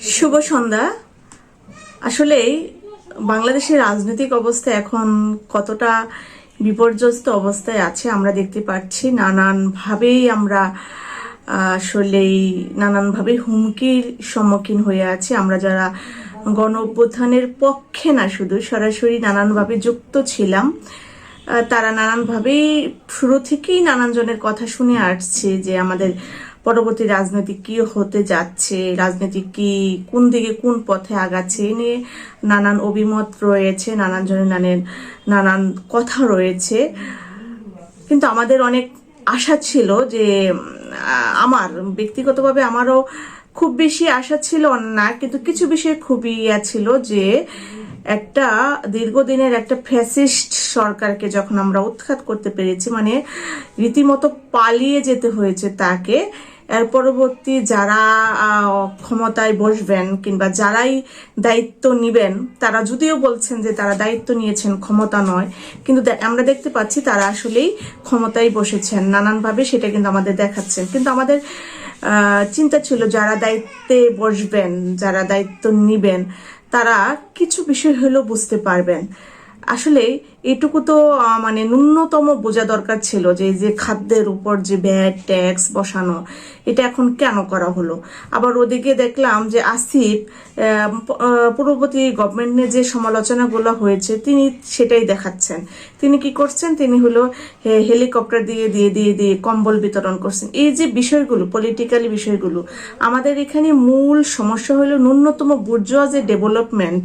শুভ সন্ধ্যা। আসলে বাংলাদেশের রাজনৈতিক অবস্থা এখন কতটা বিপর্যস্ত অবস্থায় আছে আমরা দেখতে পাচ্ছি। নানানভাবেই আমরা আসলেই নানানভাবে হুমকির সম্মুখীন হয়ে আছি। আমরা যারা গণ অভ্যুত্থানের পক্ষে না, শুধু সরাসরি নানানভাবে যুক্ত ছিলাম তারা নানানভাবেই শুরু থেকেই নানান জনের কথা শুনে আসছে যে আমাদের পরবর্তী রাজনৈতিক কি হতে যাচ্ছে রাজনৈতিক কি, কোন দিকে কোন পথে আগাচ্ছে, এ নিয়ে নানান অভিমত রয়েছে, নানান জনের নানান নানান কথা রয়েছে। কিন্তু আমাদের অনেক আশা ছিল যে আমার, ব্যক্তিগতভাবে আমারও খুব বেশি আশা ছিল না, কিন্তু কিছু বিষয়ে খুবই ইয়া ছিল যে, একটা দীর্ঘদিনের একটা ফ্যাসিস্ট সরকারকে যখন আমরা উৎখাত করতে পেরেছি মানে রীতিমতো পালিয়ে যেতে হয়েছে তাকে এর পরবর্তী যারা ক্ষমতায় বসবেন কিংবা যারাই দায়িত্ব নিবেন, তারা যদিও বলছেন যে তারা দায়িত্ব নিয়েছেন, ক্ষমতা নয়, কিন্তু আমরা দেখতে পাচ্ছি তারা আসলেই ক্ষমতায় বসেছেন, নানানভাবে সেটা কিন্তু আমাদের দেখাচ্ছেন কিন্তু আমাদের চিন্তা ছিল যারা দায়িত্বে বসবেন, যারা দায়িত্ব নিবেন, তারা কিছু বিষয় হলেও বুঝতে পারবেন। আসলে এটুকু তো মানে ন্যূনতম বোঝা দরকার ছিল যে যে খাদ্যের উপর যে ভ্যাট ট্যাক্স বসানো, এটা এখন কেন করা হলো? আবার ওদিকে দেখলাম যে আসিফ পূর্ববর্তী গভর্নমেন্টের যে সমালোচনাগুলো হয়েছে, তিনি সেটাই দেখাচ্ছেন। তিনি কি করছেন? তিনি হলো হেলিকপ্টার দিয়ে দিয়ে দিয়ে দিয়ে কম্বল বিতরণ করছেন। এই যে বিষয়গুলো পলিটিক্যালি বিষয়গুলো, আমাদের এখানে মূল সমস্যা হলো ন্যূনতম বুর্জোয়া যে ডেভেলপমেন্ট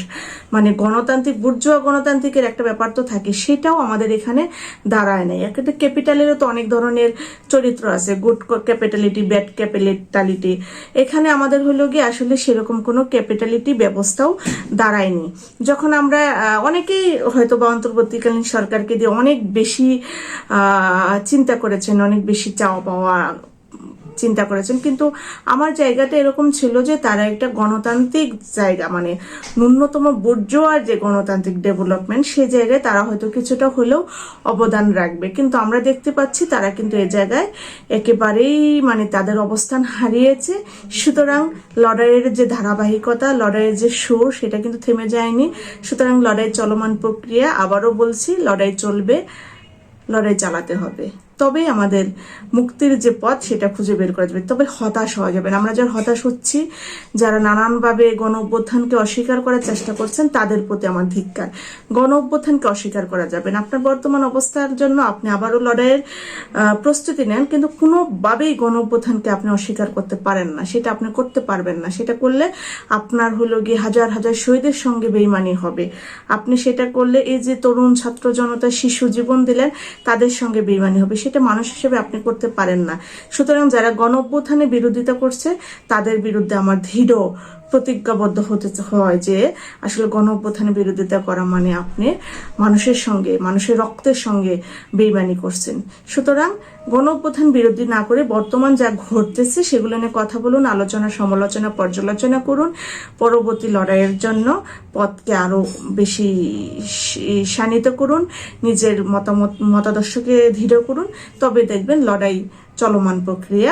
মানে গণতান্ত্রিক বুর্জোয়া গণতান্ত্রিকের একটা ব্যাপার তো থাকে সেটাও আমাদের এখানে দাঁড়ায় নাই। একটা ক্যাপিটালেরও তো অনেক ধরনের চরিত্র আছে গুড ক্যাপিটালিটি ব্যাড ক্যাপিটালিটি এখানে আমাদের হলো গিয়ে আসলে সেরকম কোনো ক্যাপিটালিটি ব্যবস্থাও দাঁড়ায়নি। যখন আমরা অনেকেই হয়তো বা অন্তর্বর্তীকালীন সরকারকে দিয়ে অনেক বেশি চিন্তা করেছেন, অনেক বেশি চাওয়া পাওয়া চিন্তা করেছেন। কিন্তু আমার জায়গাটা এরকম ছিল যে তারা একটা গণতান্ত্রিক জায়গা মানে ন্যূনতম বুর্জোয়ার যে গণতান্ত্রিক ডেভেলপমেন্ট সেই জায়গায় তারা হয়তো কিছুটা হলেও অবদান রাখবে। কিন্তু আমরা দেখতে পাচ্ছি তারা কিন্তু এ জায়গায় একেবারেই মানে তাদের অবস্থান হারিয়েছে। সুতরাং লড়াইয়ের যে ধারাবাহিকতা, লড়াইয়ের যে সুর, সেটা কিন্তু থেমে যায়নি। সুতরাং লড়াই চলমান প্রক্রিয়া, আবারও বলছি, লড়াই চলবে, লড়াই চালাতে হবে। তবেই আমাদের মুক্তির যে পথ, সেটা খুঁজে বের করা যাবে। তবে হতাশ হওয়া যাবে না। আমরা যারা হতাশ হচ্ছি, যারা নানানভাবে গণ অভ্যুত্থানকে অস্বীকার করার চেষ্টা করছেন, তাদের প্রতি আমার ধিক্কার। গণ অভ্যুত্থানকে অস্বীকার করা যাবে না। আপনার বর্তমান অবস্থার জন্য আপনি আবারও লড়াইয়ের প্রস্তুতি নেন, কিন্তু কোনোভাবেই গণ অভ্যুত্থানকে আপনি অস্বীকার করতে পারেন না। সেটা আপনি করতে পারবেন না। সেটা করলে আপনার হলো গিয়ে হাজার হাজার শহীদের সঙ্গে বেইমানি হবে। আপনি সেটা করলে এই যে তরুণ ছাত্র জনতা, শিশু জীবন দিলেন, তাদের সঙ্গে বেইমানি হবে। মানুষ হিসেবে আপনি করতে পারেন না। সুতরাং যারা গণ অভ্যুত্থানে বিরোধিতা করছে, তাদের বিরুদ্ধে আমার দৃঢ় প্রতিজ্ঞাবদ্ধ হতে হয় যে, আসলে গণ অভ্যুত্থানে বিরোধিতা করা মানে আপনি মানুষের সঙ্গে, মানুষের রক্তের সঙ্গে বেইমানি করছেন। সুতরাং গণ অভ্যুত্থান বিরোধী না করে বর্তমান যা ঘটতেছে সেগুলো নিয়ে কথা বলুন, আলোচনা, সমালোচনা, পর্যালোচনা করুন। পরবর্তী লড়াইয়ের জন্য পথকে আরও বেশি শানিত করুন, নিজের মতামত, মতাদর্শকে দৃঢ় করুন। তবে দেখবেন লড়াই চলমান প্রক্রিয়া।